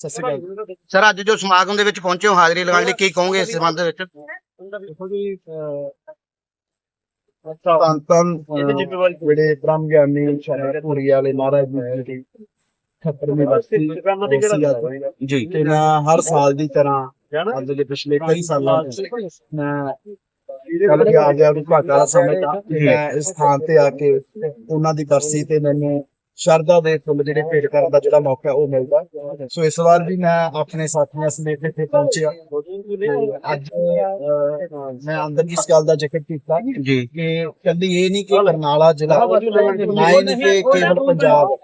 ਸਤਿ ਸ਼੍ਰੀ ਅਕਾਲ। ਸਰ ਅੱਜ ਜੋ ਸਮਾਗਮ ਦੇ ਵਿੱਚ ਪਹੁੰਚੇ ਹੋ ਹਾਜ਼ਰੀ ਲਗਾਉਣ ਲਈ ਕੀ ਕਹੋਗੇ ਇਸ ਸੰਬੰਧ ਵਿੱਚ? ਦੇਖੋ ਜੀ ਤਾਂ ਤਾਂ ਜਿਹੜੇ ਬ੍ਰਹਮ ਗਿਆਨੀ ਸ਼ਾਇਦ ਪੂਰੀ ਵਾਲੇ ਮਹਾਰਾਜ ਜੀ ਦੀ ਖੱਤਰਵੀਂ ਬਸਤੀ ਸੀ ਅੱਜ। ਜੀ। ਤੇ ਮੈਂ ਹਰ ਸਾਲ ਦੀ ਤਰ੍ਹਾਂ ਅੱਜ ਦੇ ਪਿਛਲੇ ਕਈ ਸਾਲਾਂ ਤੋਂ ਮੈਂ ਕੱਲ ਗਿਆ ਗਿਆ ਵੀ ਭਾਗਾ ਸਮਝਦਾ ਤੇ ਮੈਂ ਇਸ ਥਾਂ ਤੇ ਆ ਕੇ ਉਹਨਾਂ ਦੀ ਬਰਸੀ ਤੇ ਮੈਨੂੰ ਸ਼ਰਧਾ ਦੇ ਫੁੱਲ ਜਿਹੜੇ ਭੇਟ ਕਰਨ ਦਾ ਜਿਹੜਾ ਮੌਕਾ ਉਹ ਮਿਲਦਾ। ਸੋ ਇਸ ਵਾਰ ਵੀ ਮੈਂ ਆਪਣੇ ਸਾਥੀਆਂ ਸਮੇਤ ਇੱਥੇ ਪਹੁੰਚਿਆ। ਅੱਜ ਮੈਂ ਅੰਦਰ ਇਸ ਗੱਲ ਦਾ ਜ਼ਿਕਰ ਕੀਤਾ ਕਿ ਕਹਿੰਦੀ ਇਹ ਨਹੀਂ ਕਿ ਬਰਨਾਲਾ ਜ਼ਿਲ੍ਹਾ ਨਾ ਹੀ ਨਹੀਂ ਕਿ ਕੇਵਲ ਪੰਜਾਬ।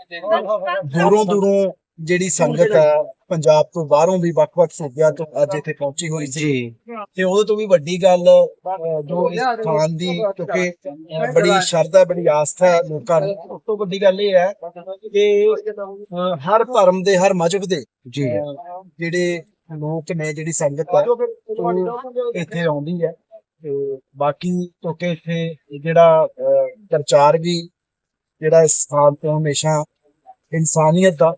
ਦੂਰੋਂ ਦੂਰੋਂ ਜਿਹੜੀ ਸੰਗਤ ਹੈ ਪੰਜਾਬ ਤੋਂ ਬਾਹਰੋਂ ਵੀ ਵੱਖ-ਵੱਖ ਸੂਬਿਆਂ ਤੋਂ ਅੱਜ ਇੱਥੇ ਪਹੁੰਚੀ ਹੋਈ ਸੀ। ਤੇ ਉਹਦੇ ਤੋਂ ਵੀ ਵੱਡੀ ਗੱਲ ਜੋ ਇਸ ਸਥਾਨ ਦੀ ਕਿਉਂਕਿ ਬੜੀ ਸ਼ਰਧਾ ਬੜੀ ਆਸਥਾ ਹੈ ਲੋਕਾਂ ਨੂੰ ਉਸ ਤੋਂ ਵੱਡੀ ਗੱਲ ਇਹ ਹੈ ਕਿ ਹਰ ਧਰਮ ਦੇ ਹਰ ਮਜ਼ਹਬ ਦੇ ਜਿਹੜੇ ਲੋਕ ਨੇ ਜਿਹੜੀ ਸੰਗਤ ਹੈ ਇੱਥੇ ਆਉਂਦੀ ਹੈ। ਤੇ ਬਾਕੀ ਕਿਉਂਕਿ ਇੱਥੇ ਜਿਹੜਾ ਪ੍ਰਚਾਰ ਵੀ ਜਿਹੜਾ ਇਸ ਸਥਾਨ ਤੋਂ ਹਮੇਸ਼ਾ ਇਨਸਾਨੀਅਤ ਦਾ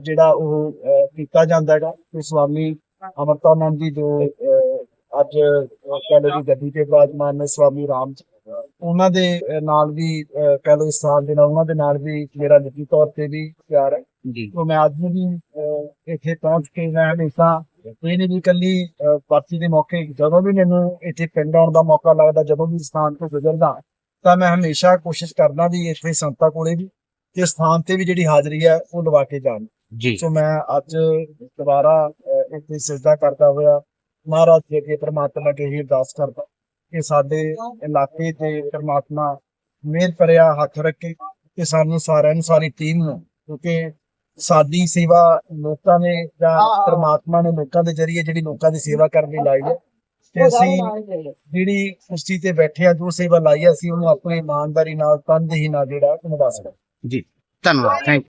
ਜਿਹੜਾ ਉਹ ਕੀਤਾ ਜਾਂਦਾ ਹੈਗਾ ਤੇ ਸਵਾਮੀ ਅਮਰਤਾਨੰਦ ਜੀ ਜੋ ਅੱਜ ਦੀ ਗੱਦੀ ਤੇ ਵਿਰਾਜਮਾਨ ਨੇ ਸਵਾਮੀ ਰਾਮ ਉਹਨਾਂ ਦੇ ਨਾਲ ਵੀ ਕਹਿ ਲਓ ਇਸ ਸਾਲ ਦੇ ਨਾਲ ਉਹਨਾਂ ਦੇ ਨਾਲ ਵੀ ਮੇਰਾ ਨਿੱਜੀ ਤੌਰ ਤੇ ਵੀ ਪਿਆਰ ਹੈ। ਜੀ। ਤੋਂ ਮੈਂ ਅੱਜ ਵੀ ਇੱਥੇ ਪਹੁੰਚ ਕੇ ਮੈਂ ਹਮੇਸ਼ਾ ਇਹ ਨਹੀਂ ਅਹ, ਬਰਸੀ ਦੇ ਮੌਕੇ ਜਦੋਂ ਵੀ ਮੈਨੂੰ ਇੱਥੇ ਪਿੰਡ ਆਉਣ ਦਾ ਮੌਕਾ ਲੱਗਦਾ ਜਦੋਂ ਵੀ ਸਥਾਨ ਤੋਂ ਗੁਜ਼ਰਦਾ ਤਾਂ ਮੈਂ ਹਮੇਸ਼ਾ ਕੋਸ਼ਿਸ਼ ਕਰਦਾ ਵੀ ਇੱਥੇ ਸੰਤਾਂ ਕੋਲੇ ਵੀ ਤੇ ਸਥਾਨ ਤੇ ਵੀ ਜਿਹੜੀ ਹਾਜ਼ਰੀ ਹੈ ਉਹ ਲਵਾ ਕੇ ਜਾਣ। ਜੀ। ਸੋ ਮੈਂ ਅੱਜ ਦੁਬਾਰਾ ਇੱਥੇ ਸਿਜਦਾ ਕਰਦਾ ਹੋਇਆ ਮਹਾਰਾਜ ਜੀ ਅੱਗੇ ਪ੍ਰਮਾਤਮਾ ਅੱਗੇ ਹੀ ਅਰਦਾਸ ਕਰਦਾ ਕਿ ਸਾਡੇ ਇਲਾਕੇ ਤੇ ਪ੍ਰਮਾਤਮਾ ਮਿਹਰ ਭਰਿਆ ਹੱਥ ਰੱਖੇ ਕਿ ਸਾਨੂੰ ਸਾਰਿਆਂ ਨੂੰ ਸਾਰੀ ਟੀਮ ਨੂੰ ਕਿਉਂਕਿ ਸਾਡੀ ਸੇਵਾ ਲੋਕਾਂ ਨੇ ਜਾਂ ਪ੍ਰਮਾਤਮਾ ਨੇ ਲੋਕਾਂ ਦੇ ਜਰੀਏ ਜਿਹੜੀ ਲੋਕਾਂ ਦੀ ਸੇਵਾ ਕਰਨ ਲਈ ਲਾਈ ਹੈ। ਤੇ ਅਸੀਂ ਜਿਹੜੀ ਕੁਰਸੀ ਤੇ ਬੈਠੇ ਆ ਜੋ ਸੇਵਾ ਲਾਈ ਹੈ ਅਸੀਂ ਉਹਨੂੰ ਆਪਣੀ ਇਮਾਨਦਾਰੀ ਨਾਲ ਤਨਦੇਹੀ ਨਾਲ ਜਿਹੜਾ ਨਿਭਾ ਸਕਦੇ ਹਾਂ। ਜੀ ਧੰਨਵਾਦ। ਥੈਂਕ